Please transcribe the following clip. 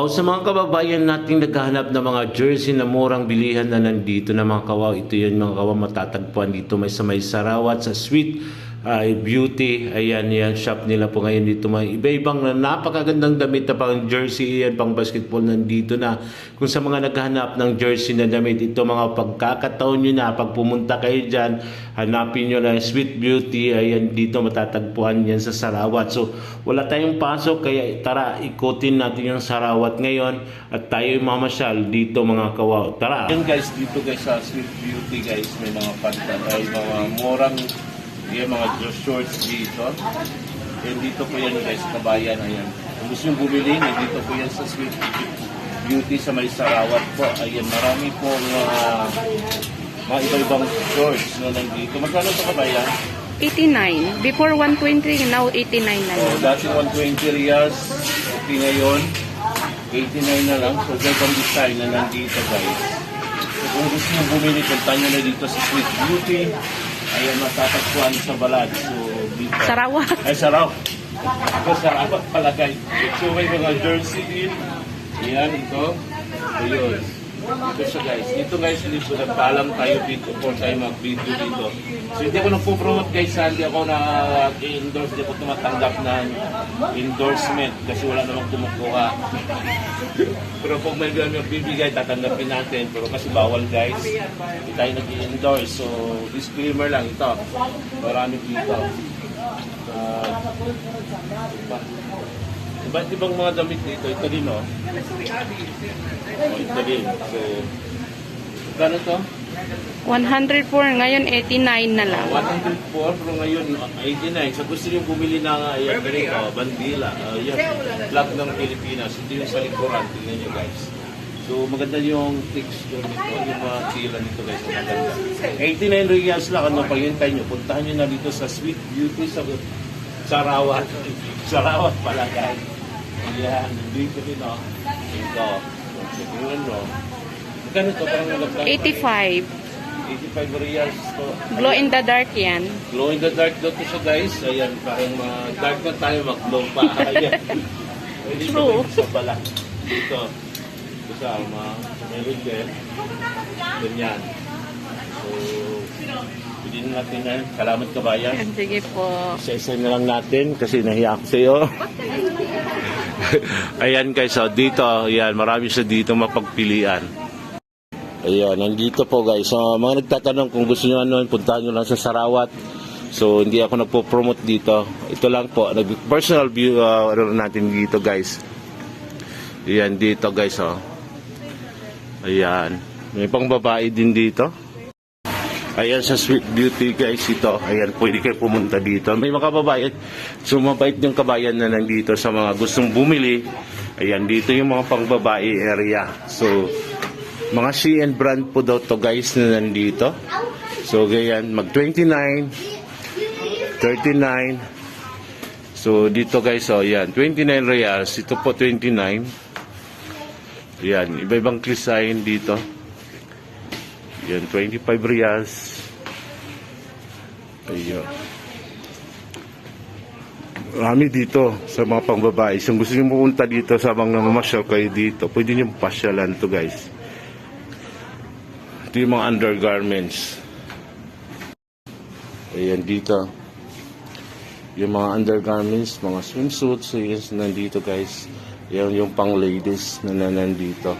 O sa mga kababayan nating naghahanap ng mga jersey na murang bilihan na nandito na mga kawaw, ito yun mga kawaw matatagpuan dito may sa may Sarawat sa Sweet ah, Beauty. Ayan yan shop nila po ngayon dito mga iba-ibang na napakagandang damit na pang jersey yan pang basketball nandito na. Kung sa mga naghahanap ng jersey na damit ito mga pagkakataon nyo na pag pumunta kayo dyan hanapin nyo na Sweet Beauty ayan dito matatagpuan yan sa Sarawat. So wala tayong pasok kaya tara ikutin natin yung Sarawat ngayon at tayo mamasyal dito mga kawaw. Tara! Yan guys, dito guys sa Sweet Beauty guys may mga panta ay mga murang yan mga shorts dito. Yan dito po yan guys, kabayan ayan. Kung gusto nyo bumili, dito po yan sa Sweet Beauty sa may Sarawat po. Ayan, marami po mga mga iba-ibang shorts na nandito. Magkano ito kabayan? 89. Before 120, now 89 na So, lang. dati 120 reals, okay ngayon, 89 na lang. So, ganitong design na nandito, guys. So, kung gusto nyo bumili, punta nyo na dito sa Sweet Beauty. Ayan, matatagpuan sa Balad. So, dito. Sarawat. Ay, saraw. Ito, sarapat pala, guys. So, may mga jersey din. Ayan, ito. Ayun. Ito siya, guys. Dito, guys, dito, nagpaalam tayo dito for tayo mag-video dito. So, hindi ako nagpo-promote, guys? Hindi ako na-endorse, hindi ako tumatanggap ng endorsement kasi wala namang kumukuha. Pero kung may may bibigay, tatanggapin natin. Pero kasi bawal, guys. Hindi tayo nag-endorse. So, disclaimer lang ito. Marami dito. Uh. Iba't ibang mga damit dito. Ito din, oh. Oh, ito din. So, kano to? 104, ngayon 89 na lang. 104, pero ngayon 89. So gusto niyo bumili ng uh, yan, ganito, bandila. Uh, yan, flag ng Pilipinas. Ito yung sa likuran. Tingnan nyo guys. So maganda yung texture nito, yung mga tila nito guys. Maganda. 89 reals lang. Ano pag yun nyo? Puntahan nyo na dito sa Sweet Beauty sa Sarawat. Sarawat pala guys. Yan, dito din oh. Ito. Tingnan nyo. Magkano to? Parang nagplang- 85. 85 reals to. Glow in the dark yan. Glow in the dark daw to siya guys. Ayan, parang mga dark na tayo mag-glow pa. Ayan. Pwede True. sa bala. Ito. Ito sa ama. Meron din. Ganyan. Natin na. Salamat kabayan. Sige po. Isa-isa na lang natin kasi nahiya ako sa iyo. Ayan guys, so dito, ayan, marami sa dito mapagpilian. Ayan, nandito po guys. So, mga nagtatanong kung gusto nyo ano, puntahan nyo lang sa Sarawat. So, hindi ako nagpo-promote dito. Ito lang po, personal view uh, ano natin dito guys. Ayan, dito guys, oh. Ayan. May pang babae din dito. Ayan sa Sweet Beauty guys ito. Ayan, pwede kayo pumunta dito. May mga babae. So mabait yung kabayan na nandito sa mga gustong bumili. Ayan, dito yung mga pangbabae area. So, mga Shein brand po daw to guys na nandito. So, ganyan, mag 29, 39. So, dito guys, oh, yan, 29 reals. Ito po 29. Yan, iba-ibang design dito. Yan, 25 reals. Ayun. Marami dito sa mga pangbabae. Kung gusto nyo pumunta dito sa mga namamasyal kayo dito, pwede nyo pasyalan to guys. Ito yung mga undergarments. Ayan dito. Yung mga undergarments, mga swimsuits, so yes, nandito guys. Yan yung pang ladies na- nandito.